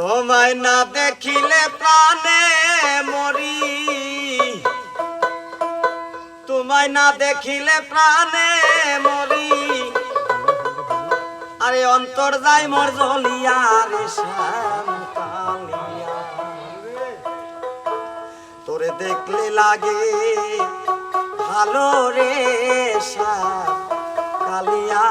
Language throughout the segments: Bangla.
তোমায় না দেখিলে প্রাণে মরি। তোমায় না দেখিলে প্রাণে মরি। আরে অন্তর যাই মর জলিয়া রে তোরে দেখলে লাগে ভালো রে সা কালিয়া।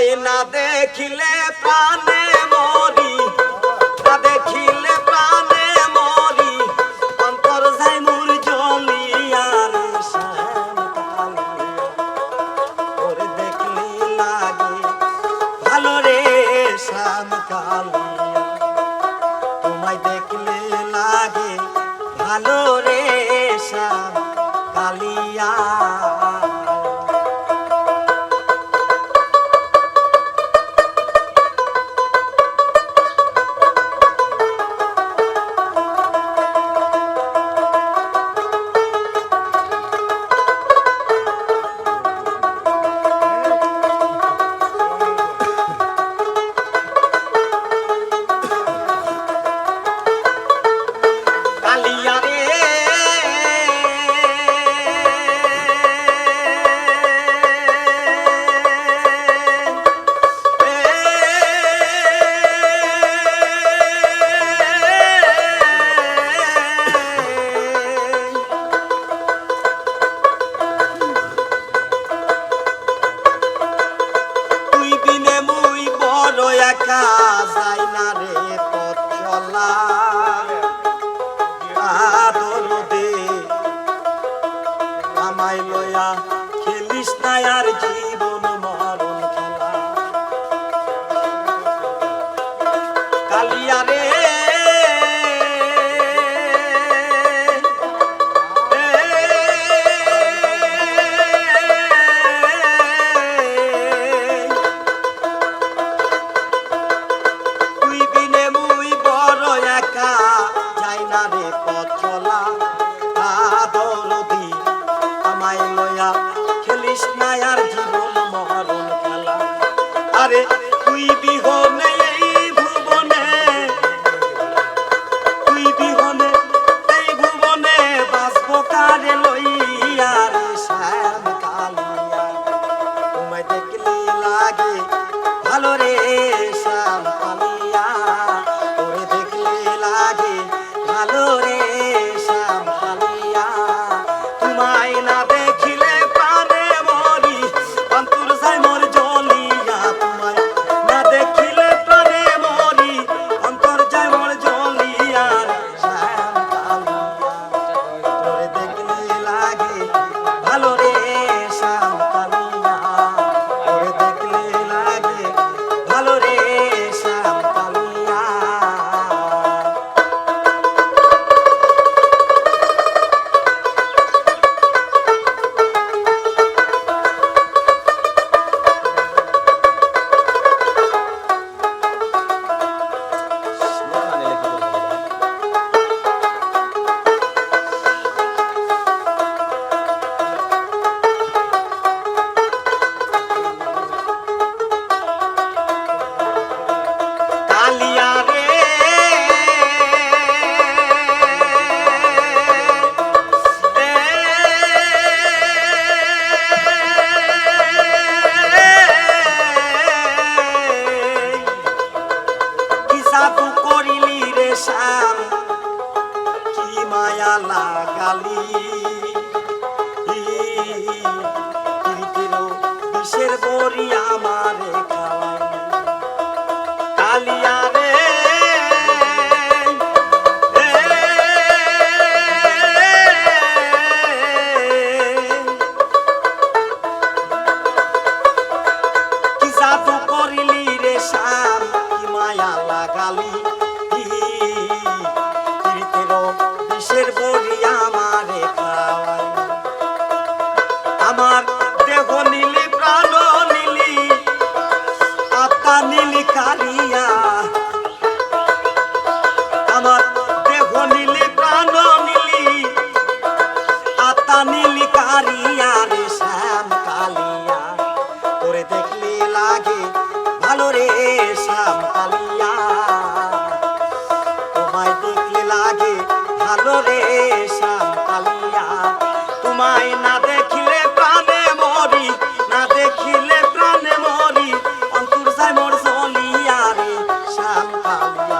তোমায় না দেখিলে প্রাণে মরি, না দেখিলে প্রাণে মরি, অন্তর যাই মোর জলিয়ার ওরে দেখলি লাগে, ভালো রে সামকালিয়া তোমায় দেখলে লাগে, ভালো রে শাম কালিয়া Yeah. লাগালি প্রীতিরও বিষের বড়ি আমারে খাওয়াই। কালিয়া জাদু করিলি রে শাম কি মায়া লাগালি। বরিয়া i'm Aliyah.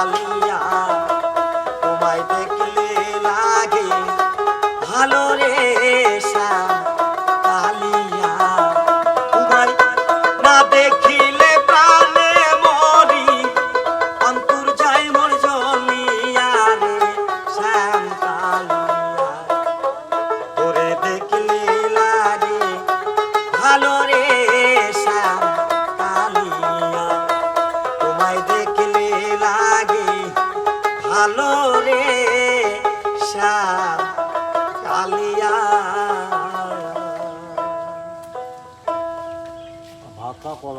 কালিয়া